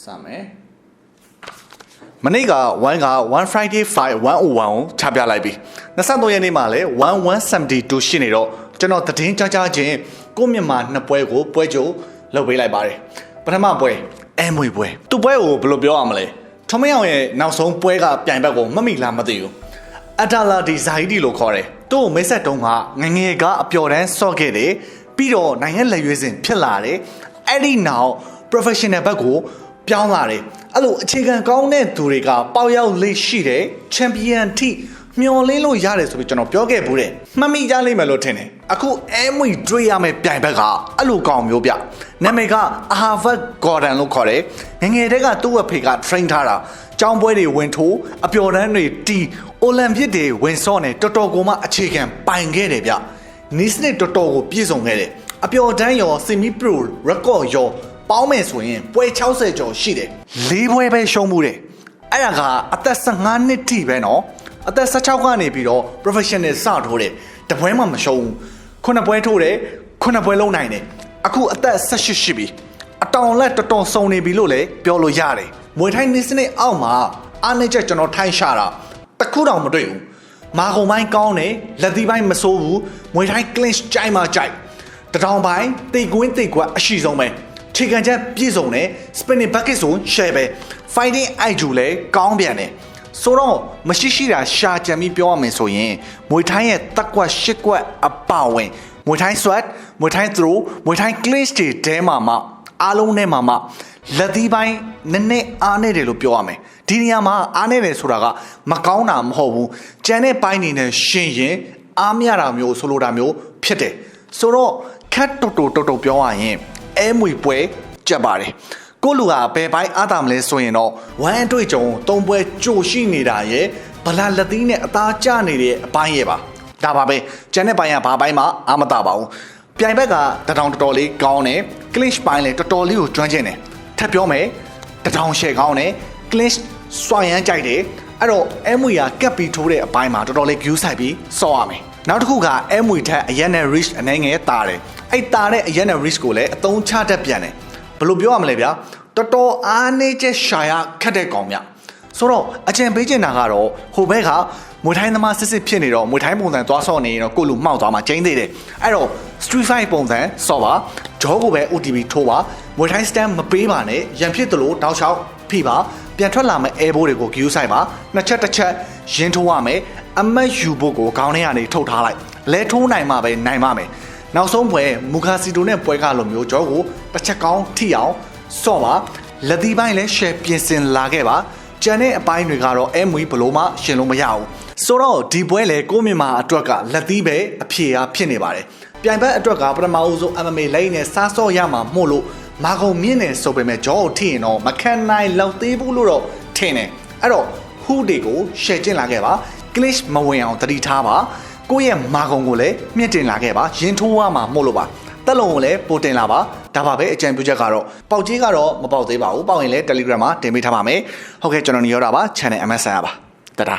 စမယ်မနေ့က1က1 Friday 5 101ကိုချပြလိုက်ပြီ23ရက်နေ့မှာလည်း1172ရှိနေတော့ကျွန်တော်သတင်းကြားကြားချင်းကိုမြင့်မာနှစ်ပွဲကိုပွဲကြိုလုပ်ပေးလိုက်ပါတယ်ပထမပွဲအဲမွေပွဲသူ့ပွဲကိုဘယ်လိုပြောရမလဲထမင်းအောင်ရဲ့နောက်ဆုံးပွဲကပြိုင်ဘက်ကိုမမိလားမသိဘူးအတာလာဒီဇိုင်ဒီလို့ခေါ်တယ်သူ့ကိုမိတ်ဆက်တုံးကငငယ်ကအပျော်တန်းဆော့ခဲ့တယ်ပြီးတော့နိုင်ငံလက်ရွေးစင်ဖြစ်လာတယ်အဲ့ဒီနောက် professional ဘက်ကို ပြောင်းလာတယ်အဲ့လိုအခြေခံကောင်းတဲ့သူတွေကပေါရောက်လေးရှိတယ်ချန်ပီယံထိမျော်လင်းလို့ရတယ်ဆိုပြီးကျွန်တော်ပြောခဲ့ဘူးတယ်မှတ်မိကြလိမ့်မယ်လို့ထင်တယ်အခုအဲမွေတွေ့ရမယ့်ပြိုင်ဘက်ကအဲ့လိုကောင်မျိုးပြနာမည်ကအာဗတ်ဂေါ်ဒန်လို့ခေါ်တယ်ငယ်ငယ်တည်းကသူ့အဖေက train ထားတာကျောင်းပွဲတွေဝင်ထိုးအပျော်တန်းတွေတီအိုလံပစ်တွေဝင်စော့နေတော်တော်ကိုမှအခြေခံပိုင်ခဲ့တယ်ဗျနီးစနစ်တော်တော်ကိုပြည့်စုံခဲ့တယ်အပျော်တန်းရော semi pro record ရော ပေါင်းမယ်ဆိုရင်ပွဲ60ကျော်ရှိတယ်လေးပွဲပဲရှုံးမှုတယ်အဲ့ဒါကအသက်15နှစ်ထိပဲနော်အသက်16ကနေပြီးတော့ professional စထိုးတယ်တပွဲမှမရှုံးဘူးခုနှစ်ပွဲထိုးတယ်ခုနှစ်ပွဲလုံးနိုင်တယ်အခုအသက်18ရှိပြီအတောင်လက်တော်တော်စုံနေပြီလို့လည်းပြောလို့ရတယ်မွေထိုင်းနေစနစ်အောက်မှာအားနေချက်ကျွန်တော်ထိုင်းရှာတာတခုတောင်မတွေ့ဘူးမာကုံပိုင်းကောင်းတယ်လက်သီးပိုင်းမဆိုးဘူးမွေထိုင်း clinch ကြိုက်မှကြိုက်တထောင်ပိုင်းတိတ်ကွင်းတိတ်ကွက်အရှိဆုံးပဲ ခြေခံချက်ပြည့်စုံတယ် spinning bucket ဆို share ပဲ fighting eye ဂျူလည်းကောင်းပြန်တယ်ဆိုတော့မရှိရှိတာရှာကြံပြီးပြောရမယ်ဆိုရင်မွေထိုင်းရဲ့တက်ကွက်ရှစ်ကွက်အပဝင်မွေထိုင်း sweat မွေထိုင်း throw မွေထိုင်း clinch တွေတဲမှာမှအားလုံးထဲမှာမှလက်သီးပိုင်းနည်းနည်းအားနေတယ်လို့ပြောရမယ်ဒီနေရာမှာအားနေတယ်ဆိုတာကမကောင်းတာမဟုတ်ဘူးကြံတဲ့ပိုင်းနေနဲ့ရှင်ရင်အားမရတာမျိုးဆိုလိုတာမျိုးဖြစ်တယ်ဆိုတော့ခတ်တူတူတူတူပြောရရင် အဲမွေပွဲကြက်ပါတယ်ကိုလူကဘယ်ပိုင်းအားတာမလဲဆိုရင်တော့ဝမ်းအတွေ့အကြုံသုံးပွဲကြိုရှိနေတာရဲ့ဗလာလက်သီးနဲ့အသားကျနေတဲ့အပိုင်းရဲ့ပါဒါပါပဲကျန်တဲ့ပိုင်းကဘာပိုင်းမှအာမတာပါဘူးပြိုင်ဘက်ကတထောင်တော်တော်လေးကောင်းတယ် glitch ပိုင်းလည်းတော်တော်လေးကိုကျွမ်းကျင်တယ်ထပ်ပြောမယ်တထောင်ရှယ်ကောင်းတယ် glitch စွာရမ်းကြိုက်တယ် အဲ့တော့ M ကကပ်ပြီးထိုးတဲ့အပိုင်းမှာတော်တော်လေး view ဆိုင်ပြီးစော့ရမယ်နောက်တစ်ခုက M ထက်အရက်နဲ့ reach အနေငယ်တာတယ်အဲ့တာတဲ့အရက်နဲ့ reach ကိုလည်းအသုံးချတတ်ပြန်တယ်ဘယ်လိုပြောရမလဲဗျာတော်တော်အားနေချက်ရှာရခက်တဲ့ကောင်မြဆိုတော့အကြံပေးချင်တာကတော့ဟိုဘက်ကမွေထိုင်းသမားစစ်စစ်ဖြစ်နေတော့မွေထိုင်းပုံစံသွားဆော့နေရင်တော့ကိုလူမှောက်သွားမှာကျင်းသေးတယ်အဲ့တော့ street fight ပုံစံဆော့ပါဂျောကိုပဲ OTB ထိုးပါမွေထိုင်း stand မပေးပါနဲ့ရန်ဖြစ်သလိုတောက်လျှောက် ဖိပါပြန်ထွက်လာမယ့် air ဘိုးတွေကို view ဆိုင်ပါနှစ်ချက်တစ်ချက်ရင်းထိုးရမယ်အမတ်ယူဖို့ကိုခေါင်းထဲကနေထုတ်ထားလိုက်လဲထိုးနိုင်မှပဲနိုင်မှမယ်နောက်ဆုံးပွဲမူခါစီတိုနဲ့ပွဲကလိုမျိုးကြောကိုတစ်ချက်ကောင်းထိအောင်စော့ပါလက်သီးပိုင်းလည်း share ပြင်ဆင်လာခဲ့ပါကျန်တဲ့အပိုင်းတွေကတော့ MV ဘလို့မှရှင်လို့မရဘူးဆိုတော့ဒီပွဲလေကိုမြန်မာအတွက်ကလက်သီးပဲအဖြေအားဖြစ်နေပါတယ်ပြိုင်ဘက်အတွက်ကပထမဦးဆုံး MMA လိမ့်နဲ့စားစော့ရမှာမို့လို့ မာကုံမြင့်နေဆိုပေမဲ့ဂျောကိုထိရင်တော့မခံနိုင်လောက်သေးဘူးလို့တော့ထင်တယ်အဲ့တော့ဟူတွေကို share ကျင်လာခဲ့ပါ glitch မဝင်အောင်တတိထားပါကိုယ့်ရဲ့မာကုံကိုလည်းမြင့်တင်လာခဲ့ပါရင်ထိုးရမှာမို့လို့ပါတက်လုံးကိုလည်းပိုတင်လာပါဒါပါပဲအကြံပြုချက်ကတော့ပေါက်ကြီးကတော့မပေါက်သေးပါဘူးပေါက်ရင်လည်း Telegram မှာတင်ပေးထားပါမယ်ဟုတ်ကဲ့ကျွန်တော်ညောတာပါ channel MSN ပါတတာ